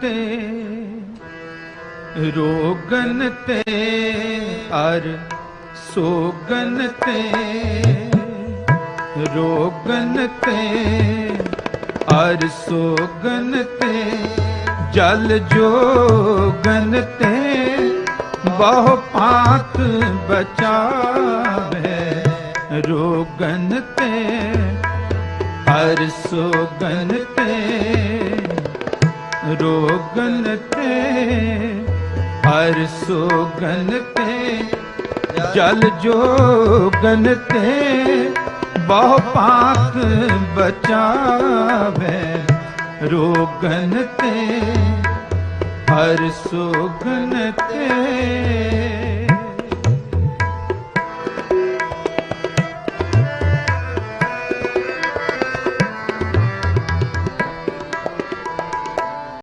ਤੇ ਰੋਗਨ ਤੇ ਅਰ ਸੋਗਨ ਤੇ ਰੋਗਨ ਤੇ ਅਰ ਸੋਗਨ ਤੇ ਜਲ ਜੋਗਨ ਤੇ ਬਹੁ ਪਾਤ ਬਚਾਵੇ ਰੋਗਨ ਤੇ ਹਰ ਸੋਗਨ ਤੇ ਰੋਗਨ ਤੇ ਹਰ ਸੋਗਨ ਤੇ ਜਲ ਜੋਗਨ ਤੇ ਬਹੁ ਪਾਤ ਬਚਾਵੇ ਰੋਗਨ ਤੇ ਹਰ ਸੋਗਨ ਤੇ